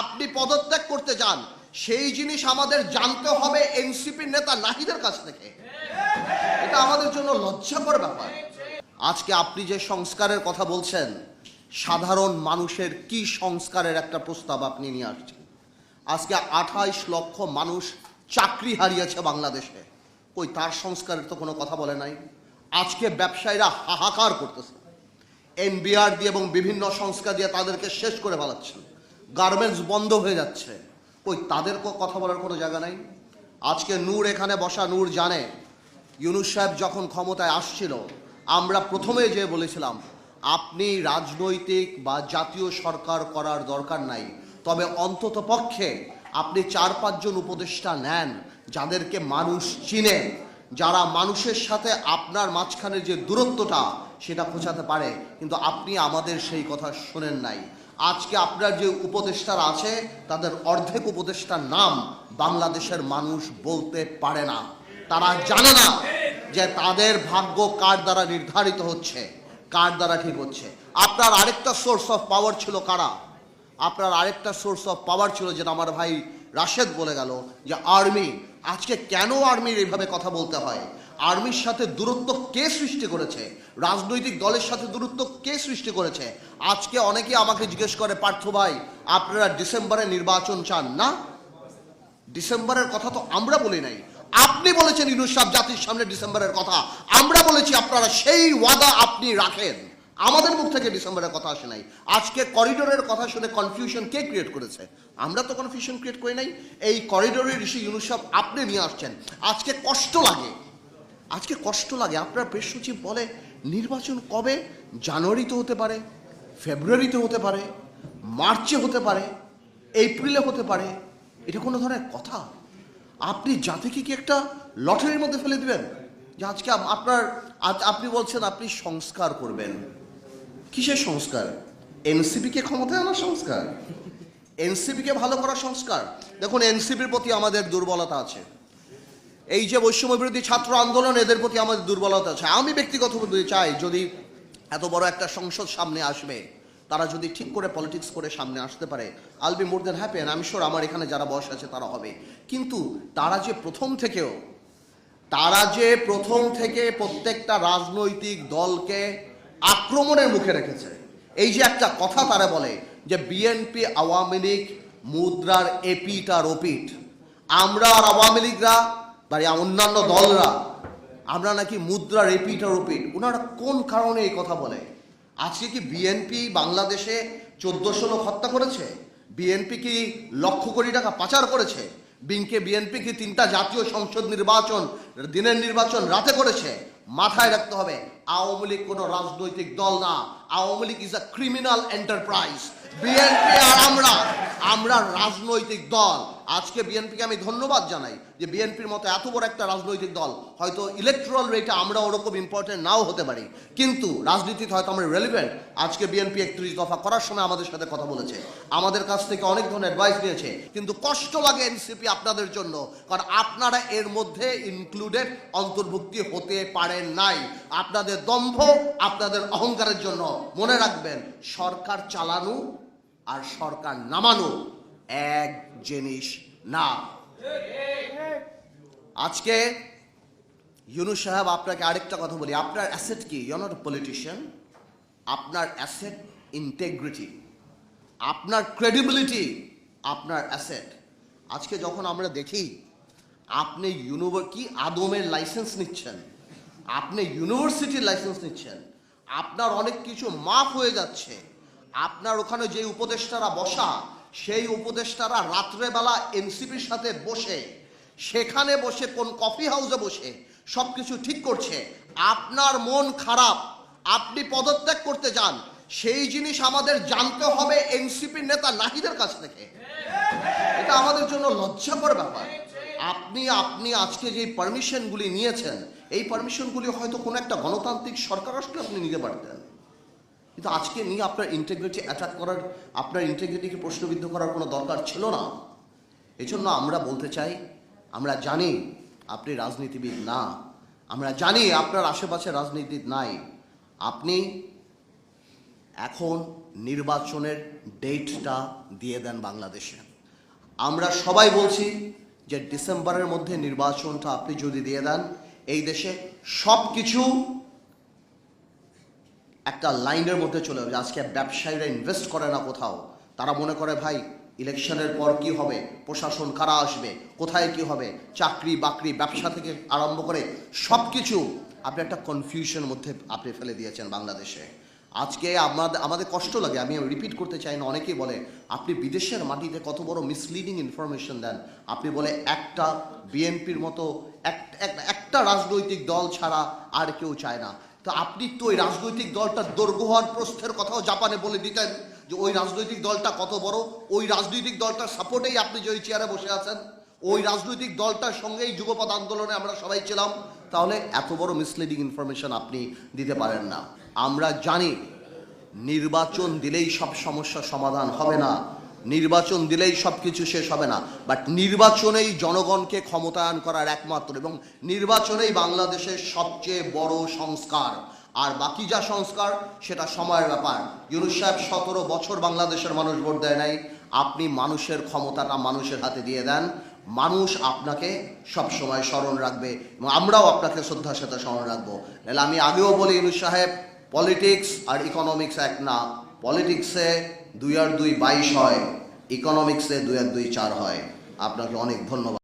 আপনি পদত্যাগ করতে চান, সেই জিনিস আমাদের জানতে হবে এনসিপির নেতা নাহিদের কাছ থেকে। এটা আমাদের জন্য লজ্জাকর ব্যাপার। আজকে আপনি যে সংস্কারের কথা বলছেন, সাধারণ মানুষের কি সংস্কারের একটা প্রস্তাব আপনি নিয়ে আসছেন? আজকে আঠাইশ লক্ষ মানুষ চাকরি হারিয়েছে বাংলাদেশে। কই, তার সংস্কারের তো কোনো কথা বলে নাই? আজকে ব্যবসায়ীরা হাহাকার করতেছে। এনবিআর দিয়ে এবং বিভিন্ন সংস্কার দিয়ে তাদেরকে শেষ করে ফেলাচ্ছেন। গার্মেন্টস বন্ধ হয়ে যাচ্ছে। কই, তাদের কথা বলার কোনো জায়গা নাই? আজকে নূর এখানে বসা, নূর জানে। ইউনুস সাহেব যখন ক্ষমতায় আসছিল, আমরা প্রথমে যে বলেছিলাম, আপনি রাজনৈতিক বা জাতীয় সরকার করার দরকার নাই। তবে অন্তত পক্ষে আপনি চার পাঁচজন উপদেষ্টা নেন, যাদেরকে মানুষ চিনে। যারা মানুষের সাথে আপনার মাঝখানে যে দূরত্বটা, সেটা খোঁচাতে পারে। কিন্তু আপনি আমাদের সেই কথা শোনেন নাই। আজকে আপনার যে উপদেষ্টারা আছে, তাদের অর্ধেক উপদেষ্টার নাম বাংলাদেশের মানুষ বলতে পারে না। তারা জানে না যে তাদের ভাগ্য কার দ্বারা নির্ধারিত হচ্ছে, কার দ্বারা ঠিক হচ্ছে। আপনার আরেকটা সোর্স অফ পাওয়ার ছিল কারা? আপনার আরেকটা সোর্স অফ পাওয়ার ছিল যেটা আমার ভাই রাশেদ বলে গেল, যে আর্মি আজকে কেন আর্মির এইভাবে কথা বলতে হয়? আর্মির সাথে দূরত্ব কে সৃষ্টি করেছে? রাজনৈতিক দলের সাথে দূরত্ব কে সৃষ্টি করেছে? আজকে অনেকে আমাকে জিজ্ঞেস করে, পার্থ ভাই, আপনারা ডিসেম্বরে নির্বাচন চান না? ডিসেম্বরের কথা তো আমরা বলি নাই। আপনি বলেছেন ইনুস সাহেব, জাতির সামনে ডিসেম্বরের কথা। আমরা বলেছি আপনারা সেই ওয়াদা আপনি রাখেন। আমাদের মুখ থেকে ডিসেম্বরের কথা আসে নাই। আজকে করিডোরের কথা শুনে কনফিউশন কে ক্রিয়েট করেছে? আমরা তো কনফিউশন ক্রিয়েট করি নাই। এই করিডোরের ঋষি ইউনুস সাহেব আপনি নিয়ে আসছেন। আজকে কষ্ট লাগে। আজকে কষ্ট লাগে। আপনার প্রেস সচিব বলে, নির্বাচন কবে? জানুয়ারিতে হতে পারে, ফেব্রুয়ারিতে হতে পারে, মার্চে হতে পারে, এপ্রিলে হতে পারে। এটা কোনো ধরনের কথা? আপনি জাতিকে কি একটা লটারির মধ্যে ফেলে দিবেন? যে আজকে আপনার, আজ আপনি বলছেন আপনি সংস্কার করবেন। কিসের সংস্কার? এনসিপিকে ক্ষমতায় আনার সংস্কার? এনসিপিকে ভালো করার সংস্কার? দেখুন, এনসিপির প্রতি আমাদের দুর্বলতা আছে। এই যে বৈষম্য বিরোধী ছাত্র আন্দোলন, এদের প্রতি আমাদের দুর্বলতা আছে। আমি ব্যক্তিগতভাবে চাই, যদি এত বড় একটা সংসদ সামনে আসবে, তারা যদি ঠিক করে পলিটিক্স করে সামনে আসতে পারে I'll be more than happy আমি শিওর আমার এখানে যারা বয়স আছে তারা হবে। কিন্তু তারা যে প্রথম থেকেও, তারা যে প্রথম থেকে প্রত্যেকটা রাজনৈতিক দলকে আক্রমণের মুখে রেখেছে, এই যে একটা কথা তারা বলে যে বিএনপি আওয়ামী লীগ, মুদ্রার এপিট আর ওপিট আমরা আর আওয়ামী লীগরা বা অন্যান্য দলরা, আমরা নাকি মুদ্রা রেপিট আর রেপিট ওনারা কোন কারণে এই কথা বলে? আজকে কি বিএনপি বাংলাদেশে চোদ্দশো লোক হত্যা করেছে? বিএনপি কি লক্ষ কোটি টাকা পাচার করেছে? বিংকে বিএনপি কি তিনটা জাতীয় সংসদ নির্বাচন, দিনের নির্বাচন রাতে করেছে? মাথায় রাখতে হবে। আওয়ামী লীগ কোনো রাজনৈতিক দল না। Awami League is a criminal enterprise BNP আর আমরা আমরা রাজনৈতিক দল। আজকে বিএনপিকে আমি ধন্যবাদ জানাই যে বিএনপির মতো এত বড় একটা রাজনৈতিক দল, হয়তো ইলেকট্রাল রেটে আমরা ওরকম ইম্পর্টেন্ট নাও হতে পারি। কিন্তু রাজনীতিতে হয়তো আমরা রেলিভেন্ট আজকে বিএনপি একত্রিশ দফা করার সময় আমাদের সাথে কথা বলেছে। আমাদের কাছ থেকে অনেক ধরনের অ্যাডভাইস নিয়েছে। কিন্তু কষ্ট লাগে এনসিপি আপনাদের জন্য, কারণ আপনারা এর মধ্যে ইনক্লুডেড অন্তর্ভুক্তি হতে পারেন নাই। আপনাদের দম্ভ আপনাদের অহংকারের জন্য। মনে রাখবেন, সরকার চালানো আর সরকার নামানো এক জিনিস না। আজকে ইউনু সাহেব আপনাকে আরেকটা কথা বলি। আপনার অ্যাসেট কি? ইউ নট পলিটিশিয়ান আপনার অ্যাসেট ইন্টেগ্রিটি আপনার ক্রেডিবিলিটি আপনার অ্যাসেট আজকে যখন আমরা দেখি, আপনি ইউনিভার কি আদমের লাইসেন্স নিচ্ছেন? আপনি ইউনিভার্সিটির লাইসেন্স নিচ্ছেন। আপনার অনেক কিছু মাফ হয়ে যাচ্ছে। আপনার ওখানে যে উপদেষ্টারা বসা, সেই উপদেষ্টারা রাত্রেবেলা এনসিপির সাথে বসে, সেখানে বসে, কোন কফি হাউসে বসে সব কিছু ঠিক করছে। আপনার মন খারাপ। আপনি পদত্যাগ করতে যান। সেই জিনিস আমাদের জানতে হবে এনসিপির নেতা নাহিদের কাছ থেকে। এটা আমাদের জন্য লজ্জাকর ব্যাপার। আপনি আপনি আজকে যে পারমিশনগুলি নিয়েছেন, এই পারমিশনগুলি হয়তো কোনো একটা গণতান্ত্রিক সরকার আসলে আপনি নিতে পারতেন। কিন্তু আজকে নিয়ে আপনার ইন্টেগ্রিটি অ্যাটাক করার, আপনার ইন্টেগ্রিটিকে প্রশ্নবিদ্ধ করার কোনো দরকার ছিল না। এজন্য আমরা বলতে চাই, আমরা জানি আপনি রাজনীতিবিদ না। আমরা জানি আপনার আশেপাশে রাজনীতিবিদ নাই। আপনি এখন নির্বাচনের ডেটটা দিয়ে দেন বাংলাদেশে। আমরা সবাই বলছি যে ডিসেম্বরের মধ্যে নির্বাচনটা আপনি যদি দিয়ে দেন, এই দেশে সব কিছু একটা লাইনের মধ্যে চলে যাবে। আজকে ব্যবসায়ীরা ইনভেস্ট করে না কোথাও। তারা মনে করে, ভাই, ইলেকশনের পর কি হবে? প্রশাসন কারা আসবে? কোথায় কি হবে? চাকরি, বাকরি, ব্যবসা থেকে আরম্ভ করে সব কিছু আপনি একটা কনফিউশনের মধ্যে আপনি ফেলে দিয়েছেন বাংলাদেশে। আজকে আমাদের আমাদের কষ্ট লাগে, আমি রিপিট করতে চাই না, অনেকেই বলে, আপনি বিদেশের মাটিতে কত বড় মিসলিডিং ইনফরমেশন দেন? আপনি বলে, একটা বিএনপির মতো, এক- এক- একটা রাজনৈতিক দল ছাড়া আর কেউ চায় না। তো আপনি তো ওই রাজনৈতিক দলটার দৈর্ঘ্য হওয়ার প্রস্থের কথাও জাপানে বলে দিতেন, যে ওই রাজনৈতিক দলটা কত বড়? ওই রাজনৈতিক দলটার সাপোর্টেই আপনি যে ওই চেয়ারে বসে আছেন, ওই রাজনৈতিক দলটার সঙ্গেই যুগপৎ আন্দোলনে আমরা সবাই ছিলাম তাহলে এত বড় মিসলিডিং ইনফরমেশন আপনি দিতে পারেন না। আমরা জানি, নির্বাচন দিলেই সব সমস্যার সমাধান হবে না। নির্বাচন দিলেই সব কিছু শেষ হবে না। বাট নির্বাচনেই জনগণকে ক্ষমতায়ন করার একমাত্র এবং নির্বাচনেই বাংলাদেশের সবচেয়ে বড় সংস্কার। আর বাকি যা সংস্কার, সেটা সময়ের ব্যাপার। ইউনুস সাহেব সতেরো বছর বাংলাদেশের মানুষ ভোট দেয় নাই। আপনি মানুষের ক্ষমতাটা মানুষের হাতে দিয়ে দেন। মানুষ আপনাকে সব সময় স্মরণ রাখবে এবং আমরাও আপনাকে শ্রদ্ধার সাথে স্মরণ রাখব। নাহলে আমি আগেও বলি ইউনুস সাহেব, পলিটিক্স আর ইকোনমিক্স এক না। পলিটিক্সে দুই আর দুই বাইশ হয় ইকোনমিক্সে দুই আর দুই চার হয়। আপনাকে অনেক ধন্যবাদ।